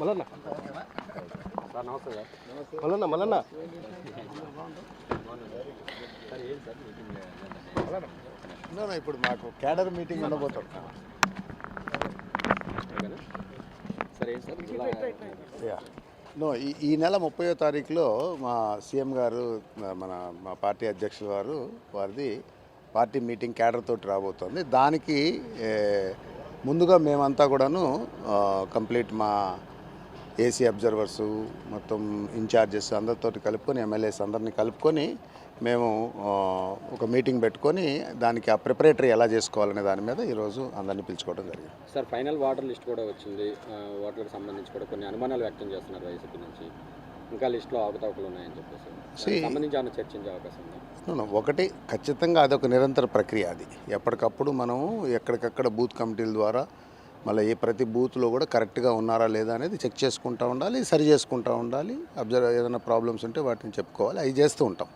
Mallanna. Sir నమస్తే sir Mallanna Mallanna. Mallanna ఇప్పుడు మాకు క్యాడర్ మీటింగ్ ఉండబోతుంది. సరే సార్ యా. నో ఈ ఈ నెల ముప్పయో తారీఖులో మా సీఎం గారు మన మా పార్టీ అధ్యక్షుల వారు వారిది పార్టీ మీటింగ్ క్యాడర్ తోటి రాబోతోంది. దానికి ముందుగా మేమంతా కూడాను కంప్లీట్ మా ఏసీ అబ్జర్వర్సు మొత్తం ఇన్ఛార్జెస్ అందరితోటి కలుపుకొని ఎమ్మెల్యేస్ అందరిని కలుపుకొని మేము ఒక మీటింగ్ పెట్టుకొని దానికి ఆ ప్రిపరేటరీ ఎలా చేసుకోవాలనే దాని మీద ఈరోజు అందరినీ పిలుచుకోవడం జరిగింది. సార్ ఫైనల్ వాటర్ లిస్ట్ కూడా వచ్చింది. వాటర్కి సంబంధించి కూడా కొన్ని అనుమానాలు వ్యక్తం చేస్తున్నారు వైసీపీ నుంచి. ఇంకా లిస్టులో అవకతవకలు ఉన్నాయని చెప్పేసి. సంబంధించి ఏమైనా చర్చించే అవకాశం ఉందా? ఒకటి ఖచ్చితంగా అదొక నిరంతర ప్రక్రియ అది. ఎప్పటికప్పుడు మనము ఎక్కడికక్కడ బూత్ కమిటీల ద్వారా మళ్ళీ ఏ ప్రతి బూత్లో కూడా కరెక్ట్గా ఉన్నారా లేదా అనేది చెక్ చేసుకుంటూ ఉండాలి సరి చేసుకుంటూ ఉండాలి. అబ్జర్వ్ ఏదైనా ప్రాబ్లమ్స్ ఉంటే వాటిని చెప్పుకోవాలి. అవి చేస్తూ ఉంటాం.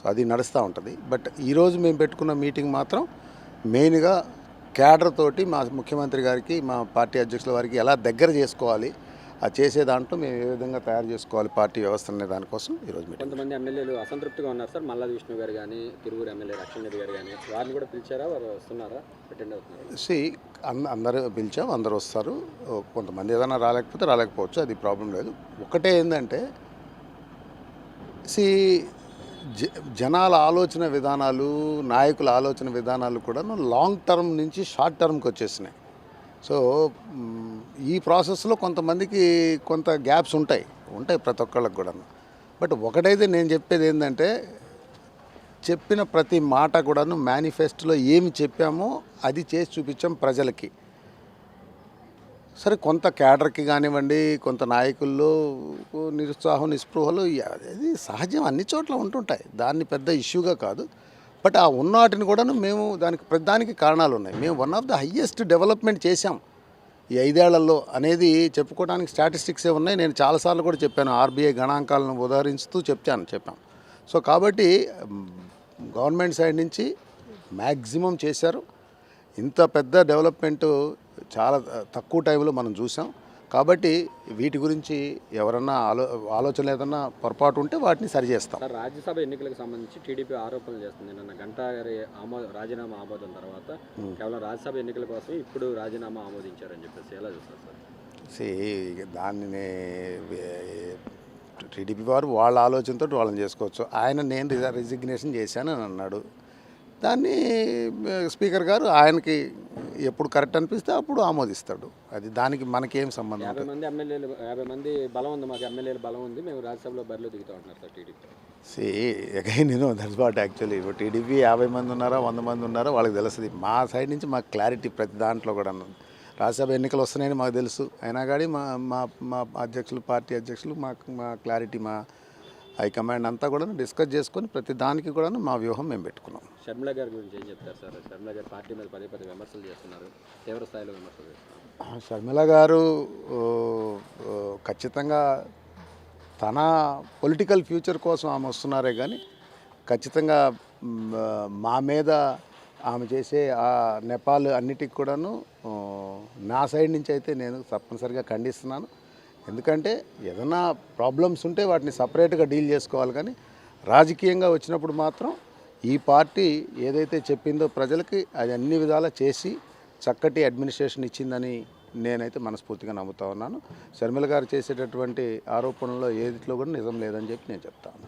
సో అది నడుస్తూ ఉంటుంది. బట్ ఈరోజు మేము పెట్టుకున్న మీటింగ్ మాత్రం మెయిన్గా క్యాడర్ తోటి మా ముఖ్యమంత్రి గారికి మా పార్టీ అధ్యక్షుల వారికి ఎలా దగ్గర చేసుకోవాలి ఆ చేసే దాంట్లో మేము ఏ విధంగా తయారు చేసుకోవాలి పార్టీ వ్యవస్థ అనే దానికోసం ఈరోజు కొంతమంది ఎమ్మెల్యేలు అసంతృప్తిగా ఉన్నారు సార్. మల్లాది విష్ణు గారు కానీ తిరువురు ఎమ్మెల్యే రక్షణ రెడ్డి గారు కానీ వారిని కూడా పిలిచారా? వారు వస్తున్నారా? అటెండ్ అవుతున్నారు? సి అంద అందరూ పిలిచాం అందరూ వస్తారు. కొంతమంది ఏదైనా రాలేకపోతే రాలేకపోవచ్చు అది ప్రాబ్లం లేదు. ఒకటే ఏంటంటే సి జ జనాల ఆలోచన విధానాలు నాయకుల ఆలోచన విధానాలు కూడా లాంగ్ టర్మ్ నుంచి షార్ట్ టర్మ్కి వచ్చేసినాయి. సో ఈ ప్రాసెస్లో కొంతమందికి కొంత గ్యాప్స్ ఉంటాయి. ఉంటాయి ప్రతి ఒక్కళ్ళకి కూడా బట్ ఒకటైతే నేను చెప్పేది ఏంటంటే చెప్పిన ప్రతి మాట కూడాను మేనిఫెస్టోలో ఏమి చెప్పామో అది చేసి చూపించాం ప్రజలకి. సరే కొంత క్యాడర్కి కానివ్వండి కొంత నాయకుల్లో నిరుత్సాహం నిస్పృహలు అది సహజం అన్ని చోట్ల ఉంటుంటాయి. దాన్ని పెద్ద ఇష్యూగా కాదు. బట్ ఆ ఉన్నవాటిని కూడాను మేము దానికి ప్రతిదానికి కారణాలు ఉన్నాయి. మేము one of the highest development చేశాం. ఈ ఐదేళ్ళలో అనేది చెప్పుకోవడానికి స్టాటిస్టిక్సే ఉన్నాయి. నేను చాలాసార్లు కూడా చెప్పాను. ఆర్బీఐ గణాంకాలను ఉదాహరిస్తూ చెప్తాను చెప్పాం. సో కాబట్టి గవర్నమెంట్ సైడ్ నుంచి మ్యాక్సిమం చేశారు. ఇంత పెద్ద డెవలప్మెంట్ చాలా తక్కువ టైంలో మనం చూసాం కాబట్టి వీటి గురించి ఎవరన్నా ఆలో ఆలోచన ఏదన్నా పొరపాటు ఉంటే వాటిని సరిచేస్తాం. సార్ రాజ్యసభ ఎన్నికలకు సంబంధించి టీడీపీ ఆరోపణలు చేస్తుంది. నిన్న గంటా గారి ఆమోద రాజీనామా ఆమోదం తర్వాత కేవలం రాజ్యసభ ఎన్నికల కోసం ఇప్పుడు రాజీనామా ఆమోదించారని చెప్పేసి ఎలా చూస్తారు సార్? సే దాన్ని టీడీపీ వారు వాళ్ళ ఆలోచనతో వాళ్ళని చేసుకోవచ్చు. ఆయన నేను రిజ- రిజిగ్నేషన్ చేశాను అని అన్నాడు. దాన్ని స్పీకర్ గారు ఆయనకి ఎప్పుడు కరెక్ట్ అనిపిస్తే అప్పుడు ఆమోదిస్తాడు. అది దానికి మనకేం సంబంధం యాభై మంది ఎమ్మెల్యేలు యాభై మంది బలం ఉంది మాకు ఎమ్మెల్యేలు బలం ఉంది మేము రాజ్యసభలో బరిలో దిగుతా ఉంటున్నారు సార్ టీడీపీ. సి అగైన్ నేను దట్స్ వాట్ యాక్చువల్లీ ఇప్పుడు టీడీపీ యాభై మంది ఉన్నారా వంద మంది ఉన్నారా వాళ్ళకి తెలుస్తుంది. మా సైడ్ నుంచి మాకు క్లారిటీ ప్రతి దాంట్లో కూడా రాజ్యసభ ఎన్నికలు వస్తున్నాయని మాకు తెలుసు. అయినా కానీ మా మా మా అధ్యక్షులు పార్టీ అధ్యక్షులు మాకు మా క్లారిటీ మా హైకమాండ్ అంతా కూడా డిస్కస్ చేసుకొని ప్రతి దానికి కూడా మా వ్యూహం మేము పెట్టుకున్నాం. షర్మిల గారి గురించి ఏం చెప్తారు సార్? షర్మిల గారు పార్టీ మీద పదే పదే విమర్శలు చేస్తున్నారు. తీవ్ర స్థాయిలో విమర్శలు చేస్తున్నారు. షర్మిల గారు ఖచ్చితంగా తన పొలిటికల్ ఫ్యూచర్ కోసం ఆమె వస్తున్నారే కానీ ఖచ్చితంగా మ్, మీద ఆమె చేసే ఆ నెపాల్ అన్నిటికి కూడాను నా సైడ్ నుంచి అయితే నేను తప్పనిసరిగా ఖండిస్తున్నాను. ఎందుకంటే ఏదైనా ప్రాబ్లమ్స్ ఉంటే వాటిని సపరేట్గా డీల్ చేసుకోవాలి కానీ రాజకీయంగా వచ్చినప్పుడు మాత్రం ఈ పార్టీ ఏదైతే చెప్పిందో ప్రజలకి అది అన్ని విధాలా చేసి చక్కటి అడ్మినిస్ట్రేషన్ ఇచ్చిందని నేనైతే మనస్ఫూర్తిగా నమ్ముతా ఉన్నాను. షర్మిల గారు చేసేటటువంటి ఆరోపణలో ఏదిట్లో కూడా నిజం లేదని చెప్పి నేను చెప్తాను